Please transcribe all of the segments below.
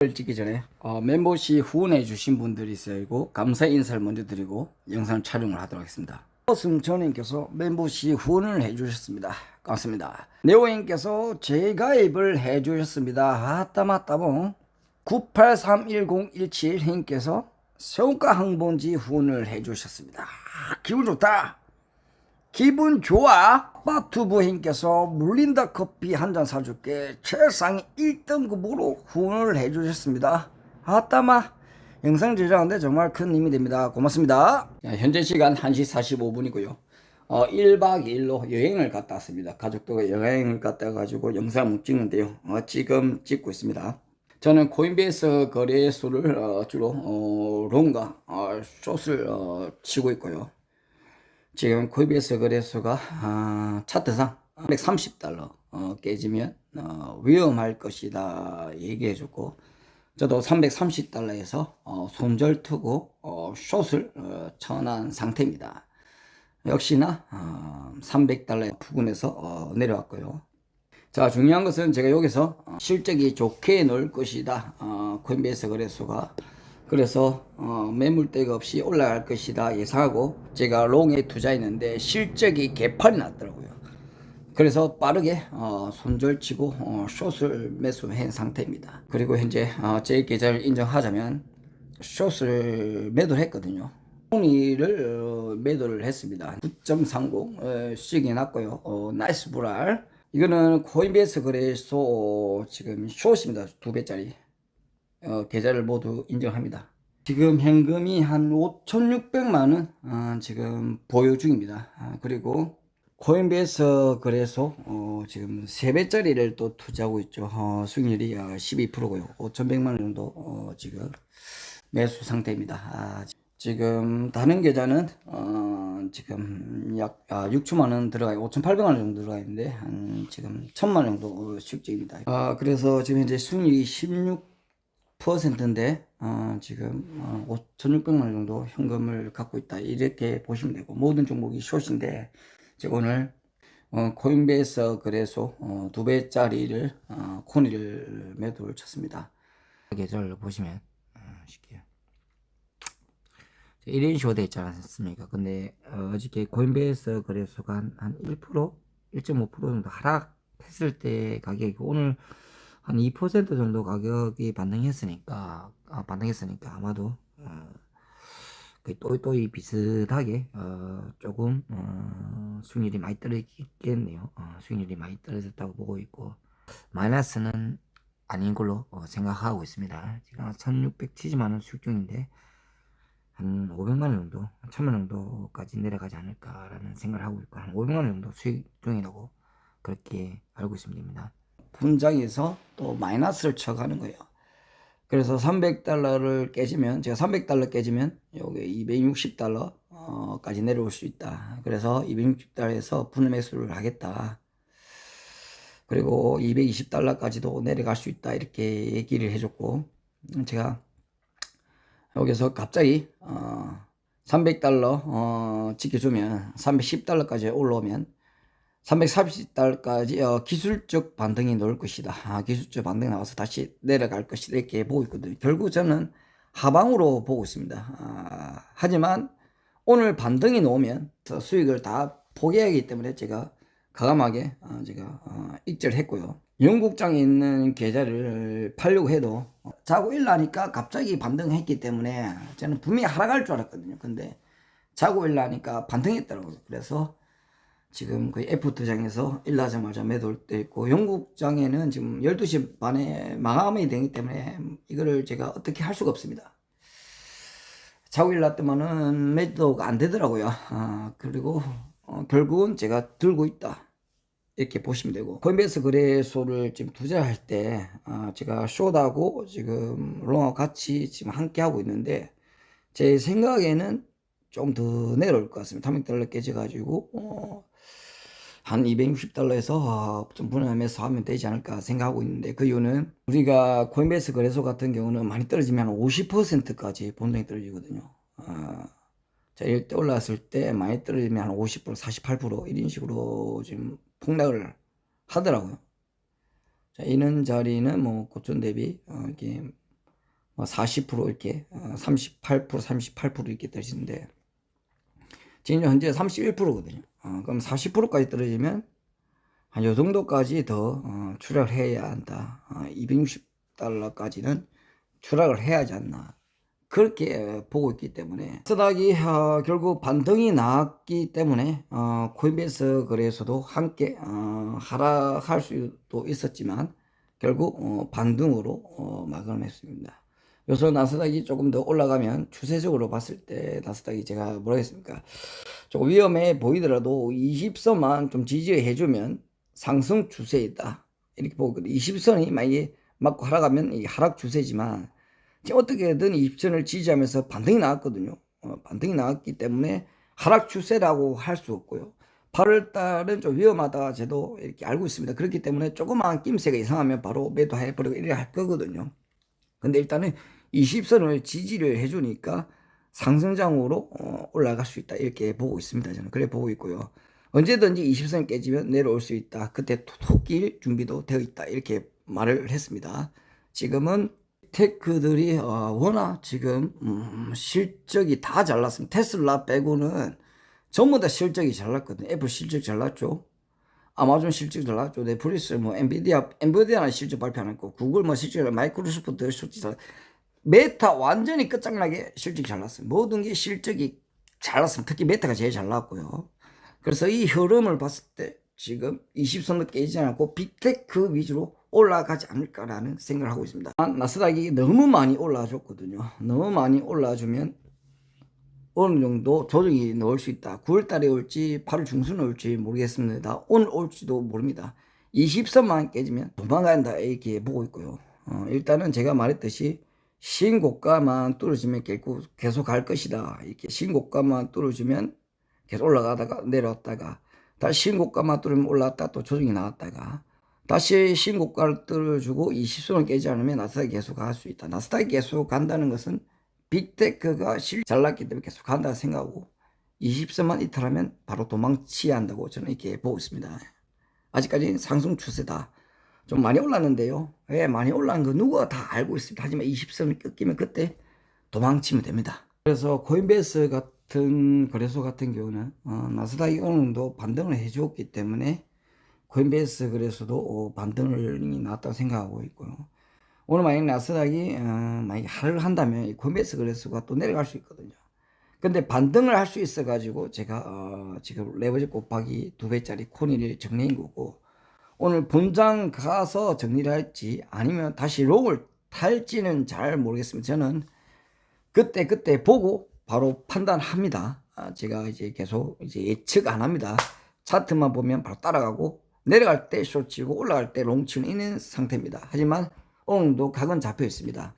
를 찍기 전에 어, 멤버십 후원해 주신 분들이 있어요. 감사 인사를 먼저 드리고 영상 촬영을 하도록 하겠습니다. 승천님께서 멤버십 후원을 해 주셨습니다. 고맙습니다. 네오님께서 재가입을 해 주셨습니다. 아따 맞다봉 983101님께서 세운가 항본지 후원을 해 주셨습니다. 기분 좋다. 기분 좋아? 빠투부님께서 물린다 커피 한 잔 사줄게 최상 1등급으로 후원을 해주셨습니다. 아따마 영상 제작하는데 정말 큰 힘이 됩니다. 고맙습니다. 현재 시간 1시 45분이고요. 어, 1박 2일로 여행을 갔다 왔습니다. 가족들과 여행을 갔다 가지고 영상을 찍는데요. 어, 지금 찍고 있습니다. 저는 코인베이스 거래소를 어, 주로 어, 롱과 어, 숏을 어, 치고 있고요. 지금 코이비에스 거래소가 아, 차트상 130달러 어, 깨지면 어, 위험할 것이다 얘기해 줬고 저도 330달러에서 어, 손절 투고 어, 숏을 어, 쳐난 상태입니다. 역시나 어, 300달러 부근에서 어, 내려왔고요. 자 중요한 것은 제가 여기서 어, 실적이 좋게 넣을 것이다. 어, 코인베이스 거래소가 그래서 어, 매물대가 없이 올라갈 것이다 예상하고 제가 롱에 투자했는데 실적이 개판이 났더라고요. 그래서 빠르게 어, 손절치고 어, 숏을 매수한 상태입니다. 그리고 현재 어, 제 계좌를 인정하자면 숏을 매도를 했거든요. 송이를 어, 매도를 했습니다. 9.30 어, 수익이 났고요. 어, 나이스 불알. 이거는 코인베이스 거래소 지금 숏입니다. 두 배짜리. 어, 계좌를 모두 인정합니다. 지금 현금이 한 5,600만 원 어, 지금 보유 중입니다. 아, 그리고 코인베이스 거래소 어, 지금 3배짜리를 또 투자하고 있죠. 어, 수익률이 12%고요. 5,100만 원 정도 어, 지금 매수 상태입니다. 아, 지금 다른 계좌는 어, 지금 약 아, 6천만 원 들어가요. 5,800만 원 정도 들어가 있는데 한 지금 1,000만 원 정도 수익 중입니다. 아, 그래서 지금 현재 수익률이 16 퍼센트인데 어, 지금 어, 5,600만 원 정도 현금을 갖고 있다 이렇게 보시면 되고 모든 종목이 숏인데 제가 오늘 어, 코인베이스 거래소 어, 두 배짜리를 어, 코니를 매도를 쳤습니다. 계좌를 보시면 어, 쉽게 1인쇼 돼 있지 않습니까? 근데 어, 어저께 코인베이스 거래소가 한, 한 1%, 1.5% 정도 하락했을 때 가격이 오늘 한 2% 정도 가격이 반등했으니까 아, 반등했으니까 아마도 어, 그 또이또이 비슷하게 어, 조금 어, 수익률이 많이 떨어지겠네요. 어, 수익률이 많이 떨어졌다고 보고 있고 마이너스는 아닌 걸로 어, 생각하고 있습니다. 지금 1,670만 원 수익 중인데 한 500만 원 정도, 1000만 원 정도까지 내려가지 않을까라는 생각을 하고 있고 한 500만 원 정도 수익 중이라고 그렇게 알고 있습니다. 분장에서 또 마이너스를 쳐가는 거예요. 그래서 300달러를 깨지면 제가 300달러 깨지면 여기 260달러까지 내려올 수 있다. 그래서 260달러에서 분할 매수를 하겠다. 그리고 220달러까지도 내려갈 수 있다. 이렇게 얘기를 해줬고 제가 여기서 갑자기 어 300달러 어 지켜주면 310달러까지 올라오면 340달까지 어, 기술적 반등이 나올 것이다. 아, 기술적 반등이 나와서 다시 내려갈 것이다. 이렇게 보고 있거든요. 결국 저는 하방으로 보고 있습니다. 아, 하지만 오늘 반등이 나오면 수익을 다 포기하기 때문에 제가 과감하게 어, 제가 어, 익절을 했고요. 영국장에 있는 계좌를 팔려고 해도 자고 일나니까 갑자기 반등했기 때문에 저는 분명히 하락할 줄 알았거든요. 근데 자고 일나니까 반등했더라고요. 그래서 지금 거의 F투장에서 일나자마자 매도할 때 있고 영국장에는 지금 12시 반에 마감이 되기 때문에 이거를 제가 어떻게 할 수가 없습니다. 자고 일났더만은 매도가 안 되더라고요. 아, 그리고 어, 결국은 제가 들고 있다. 이렇게 보시면 되고 코인베이스 거래소를 지금 투자할 때 아, 제가 숏하고 지금 롱하고 같이 지금 함께 하고 있는데 제 생각에는 좀 더 내려올 것 같습니다. 300달러 깨져가지고 어, 한 260달러에서 아, 좀 분할하면서 하면 되지 않을까 생각하고 있는데 그 이유는 우리가 코인베이스 거래소 같은 경우는 많이 떨어지면 50%까지 본동이 떨어지거든요. 아, 자, 이럴 때 올라왔을 때 많이 떨어지면 한 50%, 48% 이런 식으로 지금 폭락을 하더라고요. 자, 이런 자리는 뭐 고점 대비 어, 이렇게 40% 이렇게 어, 38% 38% 이렇게 떨어지는데 지금 현재 31%거든요. 어, 그럼 40%까지 떨어지면 한 요 정도까지 더 어, 추락을 해야 한다. 어, 260달러까지는 추락을 해야지 않나. 그렇게 보고 있기 때문에 스닥이 어, 결국 반등이 나왔기 때문에 어, 코인베이스 거래소도 함께 어, 하락할 수도 있었지만 결국 어, 반등으로 어, 마감을 했습니다. 요소 나스닥이 조금 더 올라가면 추세적으로 봤을 때 나스닥이 제가 뭐라 했습니까? 조금 위험해 보이더라도 20선만 좀 지지해 주면 상승 추세이다. 이렇게 보고 있거든요. 20선이 만약에 맞고 하락하면 하락 추세지만 지금 어떻게든 20선을 지지하면서 반등이 나왔거든요. 어, 반등이 나왔기 때문에 하락 추세라고 할 수 없고요. 8월 달은 좀 위험하다 저도 이렇게 알고 있습니다. 그렇기 때문에 조그마한 낌새가 이상하면 바로 매도해 버리고 이래 할 거거든요. 근데 일단은 20선을 지지를 해주니까 상승장으로 어, 올라갈 수 있다 이렇게 보고 있습니다. 저는 그래 보고 있고요. 언제든지 20선 깨지면 내려올 수 있다. 그때 톡길 준비도 되어 있다 이렇게 말을 했습니다. 지금은 테크들이 어, 워낙 지금 음, 실적이 다 잘났습니다. 테슬라 빼고는 전부 다 실적이 잘났거든요. 애플 실적 잘났죠. 아마존 실적 잘났죠. 넷플릭스 뭐 엔비디아 엔비디아는 실적 발표 안 했고 구글 뭐 실적 마이크로소프트 실적 잘 메타 완전히 끝장나게 실적이 잘 났어요. 모든 게 실적이 잘났습니다. 특히 메타가 제일 잘 났고요. 그래서 이 흐름을 봤을 때 지금 20선도 깨지지 않고 빅테크 위주로 올라가지 않을까라는 생각을 하고 있습니다. 나스닥이 너무 많이 올라줬거든요. 너무 많이 올라주면 어느 정도 조정이 나올 수 있다. 9월 달에 올지 8월 중순에 올지 모르겠습니다. 오늘 올지도 모릅니다. 20선만 깨지면 도망간다 이렇게 보고 있고요. 어, 일단은 제가 말했듯이 신고가만 뚫어지면 계속 계속 갈 것이다. 이렇게 신고가만 뚫어주면 계속 올라가다가 내려왔다가 다시 신고가만 뚫으면 올라왔다 또 조정이 나왔다가 다시 신고가를 뚫어주고 20선을 깨지 않으면 나스닥이 계속 갈 수 있다. 나스닥이 계속 간다는 것은 빅테크가 실 잘났기 때문에 계속 간다 생각하고 20선만 이탈하면 바로 도망치야 한다고 저는 이렇게 보고 있습니다. 아직까지 상승 추세다. 좀 많이 올랐는데요. 왜 많이 올라간 거 누가 다 알고 있습니다. 하지만 20선을 꺾이면 그때 도망치면 됩니다. 그래서 코인베이스 같은 거래소 같은 경우는 어, 나스닥이 어느 정도 반등을 해주었기 때문에 코인베이스 거래소도 어, 반등이 나왔다고 생각하고 있고요. 오늘 만약 나스닥이 어, 만약 하락을 한다면 이 코인베이스 거래소가 또 내려갈 수 있거든요. 근데 반등을 할 수 있어 가지고 제가 어, 지금 레버지 곱하기 두 배짜리 코니를 정리한 거고 오늘 본장 가서 정리를 할지 아니면 다시 롱을 탈지는 잘 모르겠습니다. 저는 그때 그때 보고 바로 판단합니다. 아, 제가 이제 계속 이제 예측 안 합니다. 차트만 보면 바로 따라가고 내려갈 때 숏치고 올라갈 때 롱치는 있는 상태입니다. 하지만 오늘도 각은 잡혀 있습니다.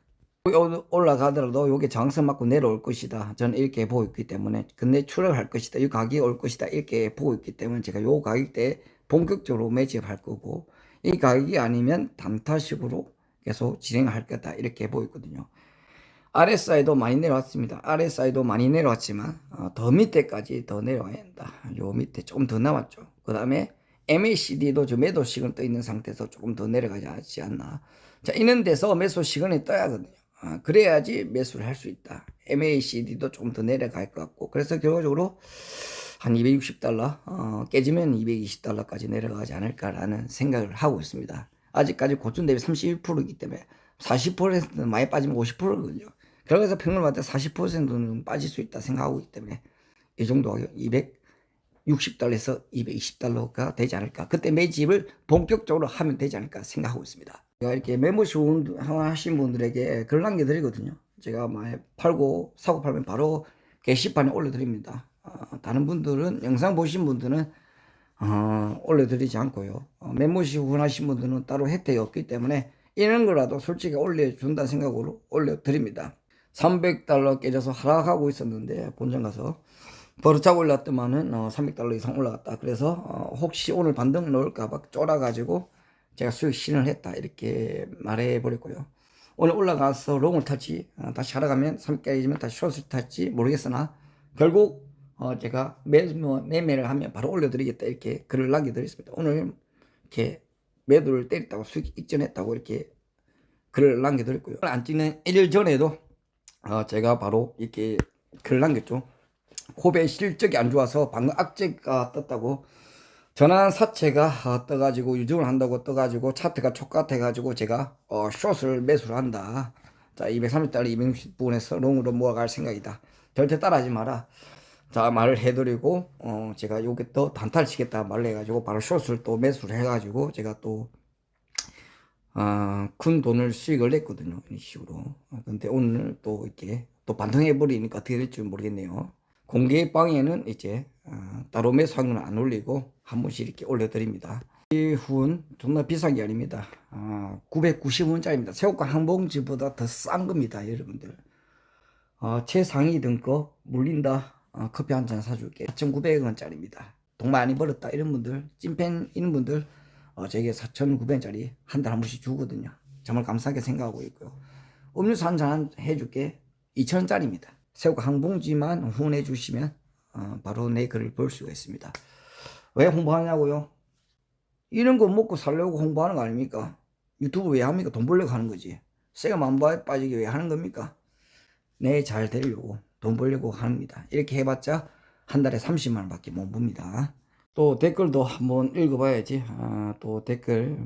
올라가더라도 요게 장성 맞고 내려올 것이다. 저는 이렇게 보고 있기 때문에 근데 추락할 것이다. 이 가격이 올 것이다. 이렇게 보고 있기 때문에 제가 요 가격대 본격적으로 매집할 거고 이 가격이 아니면 단타식으로 계속 진행할 거다. 이렇게 보고 있거든요. RSI도 많이 내려왔습니다. RSI도 많이 내려왔지만 어, 더 밑에까지 더 내려와야 한다. 요 밑에 조금 더 남았죠. 그 다음에 MACD도 좀 매도 시그널 떠 있는 상태에서 조금 더 내려가지 않나. 자, 이런 데서 매수 시그널이 떠야 하거든요. 아, 그래야지 매수를 할 수 있다. MACD도 조금 더 내려갈 것 같고. 그래서 결과적으로 한 260달러, 어, 깨지면 220달러까지 내려가지 않을까라는 생각을 하고 있습니다. 아직까지 고점 대비 31%이기 때문에 40%는 많이 빠지면 50%거든요. 결과에서 평균 봤을 때 40%는 빠질 수 있다 생각하고 있기 때문에 이 정도 가격 260달러에서 220달러가 되지 않을까. 그때 매집을 본격적으로 하면 되지 않을까 생각하고 있습니다. 제가 이렇게 메모시 하신 분들에게 글 남겨드리거든요. 제가 많이 팔고 사고 팔면 바로 게시판에 올려드립니다. 어, 다른 분들은 영상 보신 분들은 어, 올려드리지 않고요. 어, 메모시 후원하신 분들은 따로 혜택이 없기 때문에 이런 거라도 솔직히 올려준다 생각으로 올려드립니다. 300달러 깨져서 하락하고 있었는데 본점 가서 버릇하고 올랐더만은 어, 300달러 이상 올라갔다. 그래서 어, 혹시 오늘 반등 넣을까봐 쫄아가지고 제가 수익 신을 했다 이렇게 말해 버렸고요. 오늘 올라가서 롱을 탈지 어, 다시 하락하면 3 깨지면 다시 숏을 탈지 모르겠으나 결국 어, 제가 매, 뭐, 매매를 하면 바로 올려드리겠다 이렇게 글을 남겨드렸습니다. 오늘 이렇게 매도를 때렸다고 수익 익전했다고 이렇게 글을 남겨드렸고요. 안 찍는 1일 전에도 어, 제가 바로 이렇게 글을 남겼죠. 코베 실적이 안 좋아서 방금 악재가 떴다고 전환 사채가 어, 떠가지고 유증을 한다고 떠가지고 차트가 촉같아가지고 제가 어, 숏을 매수를 한다. 자 230달러 260분에서 롱으로 모아갈 생각이다. 절대 따라하지 마라. 자 말을 해드리고 어, 제가 요게 또 단타를 치겠다 말을 해가지고 바로 숏을 또 매수를 해가지고 제가 또 아, 큰 돈을 수익을 냈거든요. 이런 식으로. 아, 근데 오늘 또 이렇게 또 반등해 버리니까 어떻게 될지 모르겠네요. 공개 방에는 이제 아, 따로 매수하는 건안 올리고 한 번씩 이렇게 올려드립니다. 이 후은 존나 비싼 게 아닙니다. 아, 990원짜리입니다. 새우깡 한 봉지보다 더 싼 겁니다, 여러분들. 어, 최상위 등급 물린다 어, 커피 한 잔 사줄게. 4,900원짜리입니다. 돈 많이 벌었다. 이런 분들 찐팬 있는 분들 어, 저에게 4,900원짜리 한달한 번씩 주거든요. 정말 감사하게 생각하고 있고요. 음료수 한 잔 해줄게. 2,000원짜리입니다. 새우가 한 봉지만 후원해 주시면 어, 바로 내 글을 볼 수가 있습니다. 왜 홍보하냐고요? 이런 거 먹고 살려고 홍보하는 거 아닙니까? 유튜브 왜 합니까? 돈 벌려고 하는 거지. 새가 만바에 빠지게 왜 하는 겁니까? 내 잘 되려고 돈 벌려고 합니다. 이렇게 해봤자 한 달에 30만 원밖에 못 봅니다. 또 댓글도 한번 읽어봐야지. 아, 또 댓글.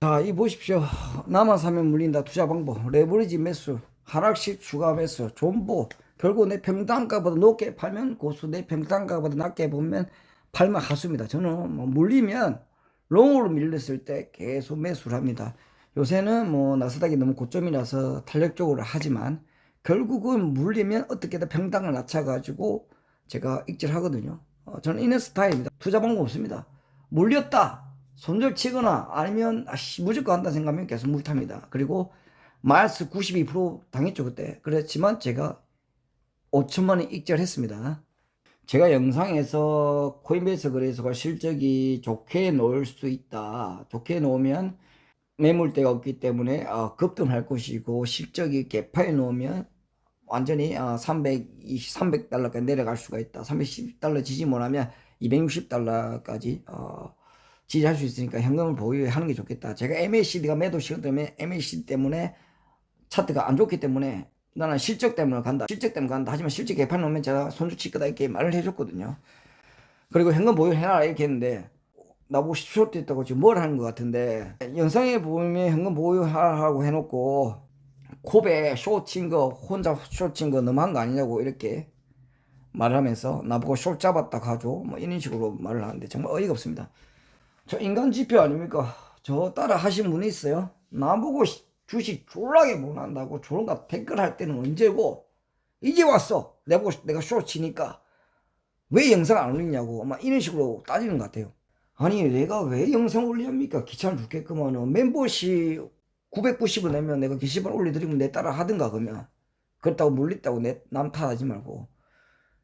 자, 이 보십시오. 나만 사면 물린다. 투자 방법. 레버리지 매수. 하락식 추가 매수. 존보. 결국 내 평단가보다 높게 팔면 고수. 내 평단가보다 낮게 보면 팔면 하수입니다. 저는 뭐 물리면 롱으로 밀렸을 때 계속 매수를 합니다. 요새는 뭐 나스닥이 너무 고점이라서 탄력적으로 하지만 결국은 물리면 어떻게든 평당을 낮춰가지고 제가 익절하거든요. 어, 저는 이런 스타일입니다. 투자 방법 없습니다. 물렸다. 손절 치거나 아니면 아씨 무조건 한다 생각하면 계속 물탑니다. 그리고 마이너스 92% 당했죠 그때. 그렇지만 제가 5천만 원 익절했습니다. 제가 영상에서 코인베이스 거래소가 실적이 좋게 놓을 수 있다. 좋게 놓으면 매물대가 없기 때문에 어, 급등할 것이고 실적이 개파에 놓으면 완전히 어, 320, 300달러까지 내려갈 수가 있다. 310달러 지지 못하면 260달러까지 어, 지지할 수 있으니까 현금을 보유하는 게 좋겠다. 제가 MACD가 매도 시간 때문에 MACD 때문에 차트가 안 좋기 때문에 나는 실적 때문에 간다. 실적 때문에 간다. 하지만 실적 개판 놓으면 제가 손주 칠 거다 이렇게 말을 해줬거든요. 그리고 현금 보유해라 이렇게 했는데 나보고 10초 있다고 지금 뭘 하는 것 같은데 영상에 보면 현금 보유하라고 해놓고 콥에 쇼친 거 혼자 쇼친 거 너무한 거 아니냐고 이렇게 말을 하면서 나보고 쇼 잡았다 가죠. 뭐 이런 식으로 말을 하는데 정말 어이가 없습니다. 저 인간 지표 아닙니까? 저 따라 하신 분이 있어요. 나보고 시- 주식 졸라게 못한다고 저런가 댓글 할 때는 언제고? 이제 왔어. 내보고 내가 쇼 치니까. 왜 영상 안 올리냐고. 막 이런 식으로 따지는 것 같아요. 아니 내가 왜 영상 올리합니까? 귀찮아 죽겠구만은 멤버십 990원 내면 내가 게시판 올려드리면 내 따라 하든가 그러면. 그렇다고 물렸다고 내 남 탓하지 말고.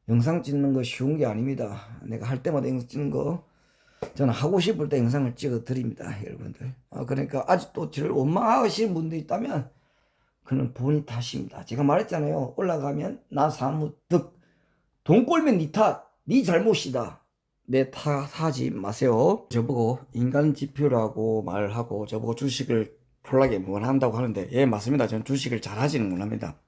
영상 찍는 거 쉬운 게 아닙니다. 내가 할 때마다 영상 찍는 거 저는 하고 싶을 때 영상을 찍어 드립니다 여러분들. 아, 그러니까 아직도 저를 원망하시는 분도 있다면 그는 본인 탓입니다. 제가 말했잖아요. 올라가면 나 사무 득 돈 꼴면 니 탓, 니 잘못이다. 내 탓하지 마세요. 저보고 인간 지표라고 말하고 저보고 주식을 졸라게 뭘 한다고 하는데 예 맞습니다. 저는 주식을 잘 하지는 못합니다.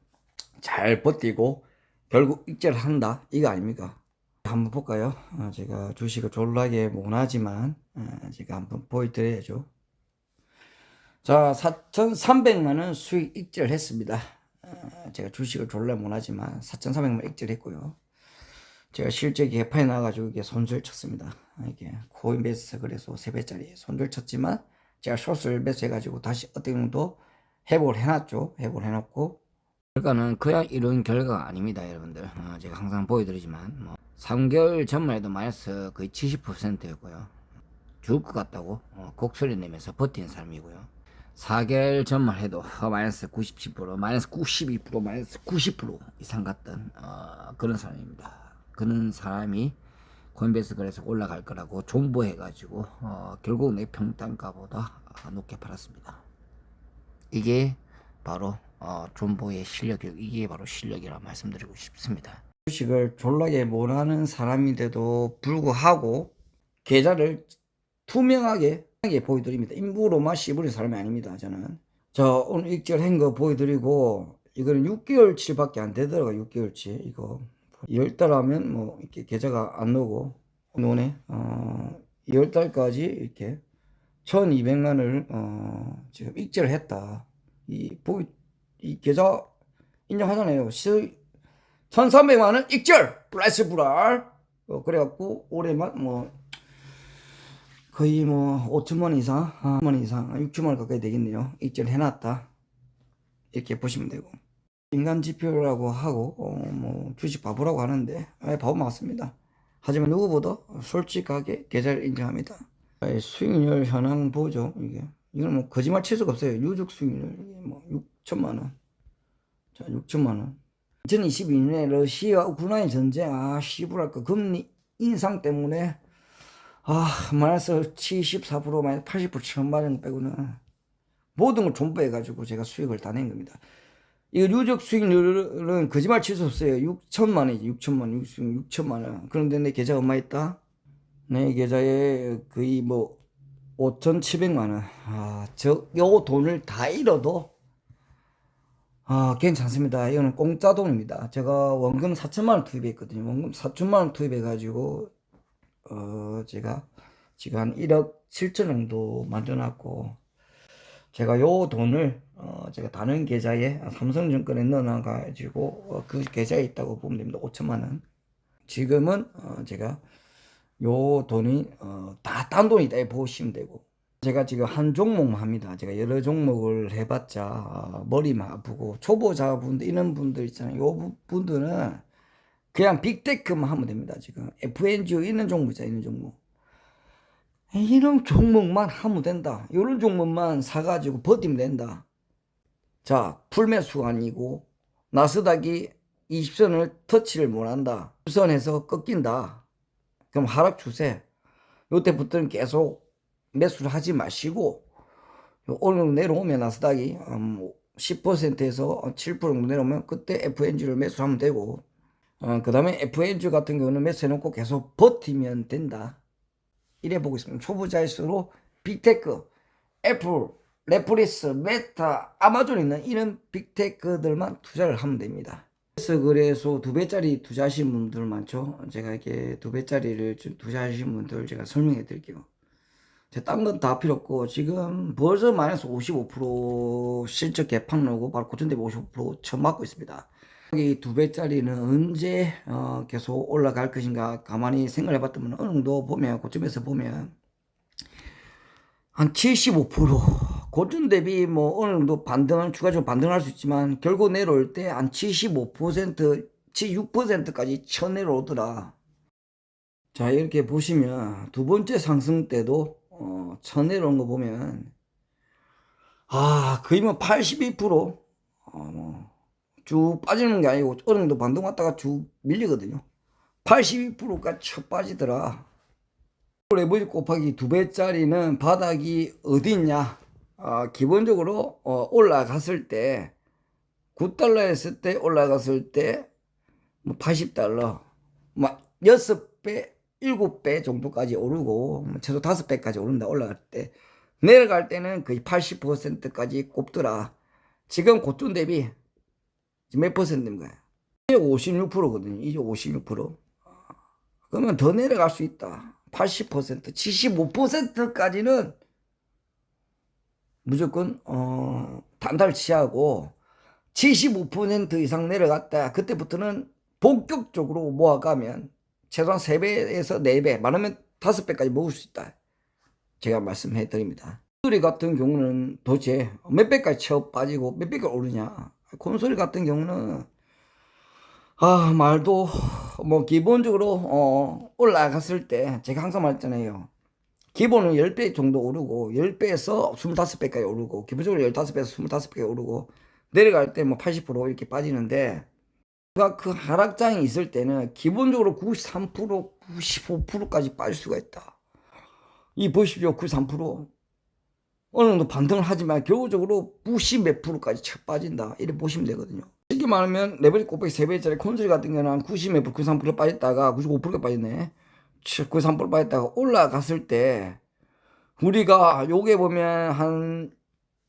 잘 버티고 결국 익절 한다 이거 아닙니까? 한번 볼까요? 어, 제가 주식을 졸라게 못하지만 어, 제가 한번 보여드려야죠. 자 4,300만 원 수익 익절했습니다. 어, 제가 주식을 졸라 못하지만 4,300만 원 익절했고요. 제가 실제 개파에 나와가지고 이게 손절 쳤습니다. 이게 코인베이스 그래서 3배짜리 손절 쳤지만 제가 숏을 매수해가지고 다시 어떻게 정도 회복을 해놨죠. 회복을 해놓고 결과는 그냥 이런 결과가 아닙니다, 여러분들. 어, 제가 항상 보여드리지만 뭐 3개월 전만 해도 마이너스 거의 70%였고요. 죽을 것 같다고 어, 곡소리 내면서 버틴 사람이고요. 4개월 전만 해도 어, 마이너스 97%, 마이너스 92%, 마이너스 90% 이상 갔던 어, 그런 사람입니다. 그런 사람이 코인베이스 거래소 올라갈 거라고 존버해가지고 어, 결국 내 평단가보다 어, 높게 팔았습니다. 이게 바로 어, 존버의 실력, 이게 바로 실력이라 말씀드리고 싶습니다. 주식을 졸라게 못하는 사람인데도 불구하고 계좌를 투명하게 하게 보여드립니다. 인부로만 씹으는 사람이 아닙니다. 저는 자, 오늘 익절한 거 보여드리고, 이거는 6개월치밖에 안 되더라고요, 6개월치. 이거. 10달 하면 뭐, 이렇게 계좌가 안 나오고, 노네. 어, 10달까지 이렇게 1200만을, 어, 지금 익절을 했다. 이, 보이, 이 계좌 인정하잖아요. 1300만원 익절! 플러스 불알! 어, 그래갖고, 올해만 뭐, 거의 뭐 5천만 원 이상, 아, 5만 원 이상, 6천만 원 가까이 되겠네요. 입절 해놨다. 이렇게 보시면 되고. 인간 지표라고 하고, 어, 뭐, 주식 바보라고 하는데, 아, 바보 맞습니다. 하지만 누구보다 솔직하게 계좌를 인정합니다. 아, 수익률 현황 보죠, 이게. 이건 뭐, 거짓말 칠 수가 없어요. 유족 수익률, 뭐, 6천만 원. 자, 6천만 원. 2022년에 러시아 우크라이나 전쟁, 아, 씨부랄까, 금리 인상 때문에 아, 마이너스 74% 마이너스 80% 처음 거 빼고는 모든 걸 존버해가지고 제가 수익을 다 낸 겁니다. 이거 누적 수익률은 거짓말 칠 수 없어요. 6천만 원이지, 6천만 원, 6, 6천만 원. 그런데 내 계좌 얼마 있다? 내 계좌에 거의 뭐 5,700만 원. 아, 저, 요 돈을 다 잃어도 아, 괜찮습니다. 이거는 공짜 돈입니다. 제가 원금 4천만 원 투입했거든요. 원금 4천만 원 투입해가지고 어, 제가 지금 한 1억 7천 정도 만들어놨고, 제가 요 돈을, 어, 제가 다른 계좌에 삼성증권에 넣어놔가지고, 어, 그 계좌에 있다고 보면 됩니다. 5천만 원. 지금은, 어, 제가 요 돈이, 어, 다 딴 돈이다. 보시면 되고. 제가 지금 한 종목만 합니다. 제가 여러 종목을 해봤자, 어, 머리만 아프고, 초보자분들, 이런 분들 있잖아요. 요 분들은, 그냥 빅테크만 하면 됩니다. 지금 FNGO 있는 종목 있잖아요. 있는 종목. 이런 종목만 하면 된다. 이런 종목만 사가지고 버티면 된다. 자, 풀매수가 아니고 나스닥이 20선을 터치를 못한다. 10선에서 꺾인다. 그럼 하락 추세. 요때부터는 계속 매수를 하지 마시고 오늘 내려오면 나스닥이 10%에서 7% 정도 내려오면 그때 FNG를 매수하면 되고 어, 그 다음에 FNG 같은 경우는 매수해놓고 계속 버티면 된다. 이래 보고 있습니다. 초보자일수록 빅테크, 애플, 레프리스, 메타, 아마존 있는 이런 빅테크들만 투자를 하면 됩니다. 그래서 그래서 두 배짜리 투자하신 분들 많죠. 제가 이렇게 두 배짜리를 좀 투자하신 분들 제가 설명해 드릴게요. 딴건 다 필요 없고 지금 벌써 마이너스 55% 실적 개판 나고 바로 고점대 55% 처음 맞고 있습니다. 이두 배짜리는 언제 어, 계속 올라갈 것인가 가만히 생각해 봤더니 어느 정도 보면 고점에서 보면 한 75% 고점 대비 뭐 어느 정도 반등은 추가적으로 반등할 수 있지만 결국 내려올 때 한 75% 76%까지 쳐 내려오더라. 자 이렇게 보시면 두 번째 상승 때도 어, 쳐 내려온 거 보면 아 거의 뭐 82% 어, 뭐, 쭉 빠지는 게 아니고 어느 정도 반등 왔다가 쭉 밀리거든요. 82%까지 쳐 빠지더라. 레버리 곱하기 두 배짜리는 바닥이 어디 있냐? 아, 기본적으로 어, 올라갔을 때 9달러 했을 때 올라갔을 때 뭐 80달러, 막 6배, 7배 정도까지 오르고 뭐 최소 5배까지 오른다 올라갈 때 내려갈 때는 거의 80%까지 꼽더라. 지금 고점 대비 몇 퍼센트인 거야? 이제 56%거든요. 이제 56%. 그러면 더 내려갈 수 있다. 80%, 75%까지는 무조건 어, 단달치하고 75% 이상 내려갔다. 그때부터는 본격적으로 모아가면 최소한 3배에서 4배, 많으면 5배까지 먹을 수 있다. 제가 말씀해 드립니다. 소리 같은 경우는 도대체 몇 배까지 쳐 빠지고 몇 배가 오르냐. 콘솔 같은 경우는 아 말도 뭐 기본적으로 어 올라갔을 때 제가 항상 말했잖아요 기본은 10배 정도 오르고 10배에서 25배까지 오르고 기본적으로 15배에서 25배까지 오르고 내려갈 때 뭐 80% 이렇게 빠지는데 그 하락장이 있을 때는 기본적으로 93% 95%까지 빠질 수가 있다 이 보십시오 93% 어느 정도 반등을 하지만 겨우적으로 90 몇 프로까지 쳐 빠진다. 이렇게 보시면 되거든요. 쉽게 말하면 레버리 곱하기 3배짜리 콘솔 같은 경우는 한 90몇 프로, 93% 빠졌다가 95%가 빠졌네. 93% 빠졌다가 올라갔을 때 우리가 요게 보면 한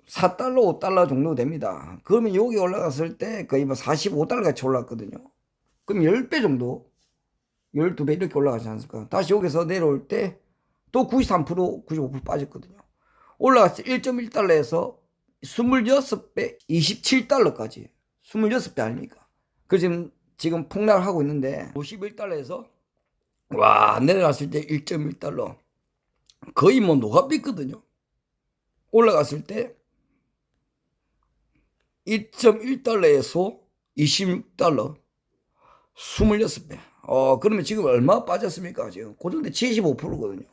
4달러, 5달러 정도 됩니다. 그러면 여기 올라갔을 때 거의 뭐 45달러 같이 올랐거든요. 그럼 10배 정도, 12배 이렇게 올라가지 않습니까? 다시 여기서 내려올 때 또 93%, 95% 빠졌거든요. 올라갔을 때 1.1달러에서 26배, 27달러까지. 26배 아닙니까? 그 지금, 지금 폭락을 하고 있는데 51달러에서 와, 내려갔을 때 1.1달러. 거의 뭐 노가비거든요. 올라갔을 때 1.1달러에서 26달러. 26배. 어, 그러면 지금 얼마 빠졌습니까? 지금 고정대 75%거든요.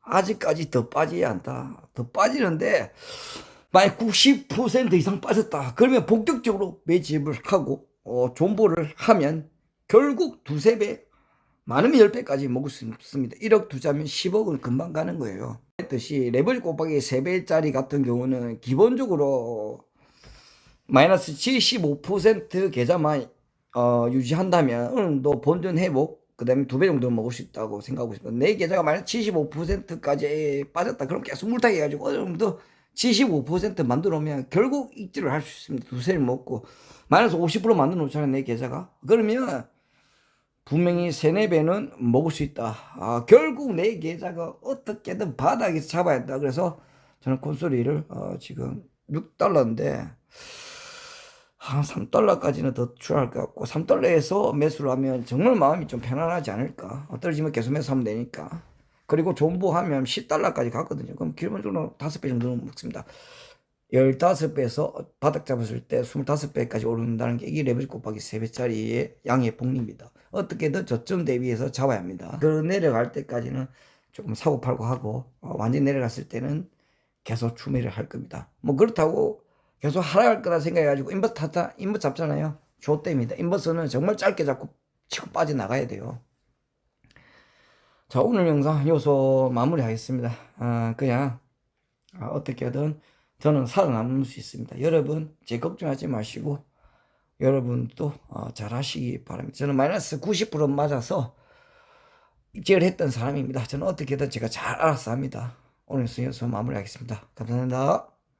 아직까지 더 빠져야 한다. 더 빠지는데, 만약 90% 이상 빠졌다. 그러면 본격적으로 매집을 하고, 어, 존버를 하면 결국 두세 배, 많으면 10배까지 먹을 수 있습니다. 1억 투자면 10억은 금방 가는 거예요. 했듯이 레버리 곱하기 3배짜리 같은 경우는 기본적으로 마이너스 75% 계좌만 어, 유지한다면 정도 본전 회복 그 다음에 두 배 정도 먹을 수 있다고 생각하고 있습니다. 내 계좌가 만약 75%까지 빠졌다. 그럼 계속 물타기 해가지고 어느 정도 75% 만들어 놓으면 결국 익지를 할 수 있습니다. 두세를 먹고 마이너스 50% 만들어 놓잖아요. 내 계좌가. 그러면 분명히 세네 배는 먹을 수 있다. 아, 결국 내 계좌가 어떻게든 바닥에서 잡아야 한다. 그래서 저는 콘솔리를 어, 지금 6달러인데 한 3달러까지는 더 추가할 것 같고 3달러에서 매수를 하면 정말 마음이 좀 편안하지 않을까 어, 떨어지면 계속 매수하면 되니까 그리고 존버하면 10달러까지 갔거든요 그럼 기본적으로 5배 정도는 먹습니다 15배에서 바닥 잡았을 때 25배까지 오른다는 게 이게 레버리 곱하기 3배짜리의 양의 복리입니다 어떻게든 저점 대비해서 잡아야 합니다 그 내려갈 때까지는 조금 사고 팔고 하고 어, 완전히 내려갔을 때는 계속 추매를 할 겁니다 뭐 그렇다고 계속 하락할 거다 생각해가지고 인버스 타타 인버스 잡잖아요. 조땜입니다. 인버스는 정말 짧게 잡고 치고 빠져나가야 돼요. 자 오늘 영상 요소 마무리하겠습니다. 아, 그냥 아, 어떻게든 저는 살아남을 수 있습니다. 여러분 제 걱정하지 마시고 여러분도 어, 잘 하시기 바랍니다. 저는 마이너스 90% 맞아서 입직을 했던 사람입니다. 저는 어떻게든 제가 잘 알아서 합니다. 오늘 영상 마무리하겠습니다. 감사합니다.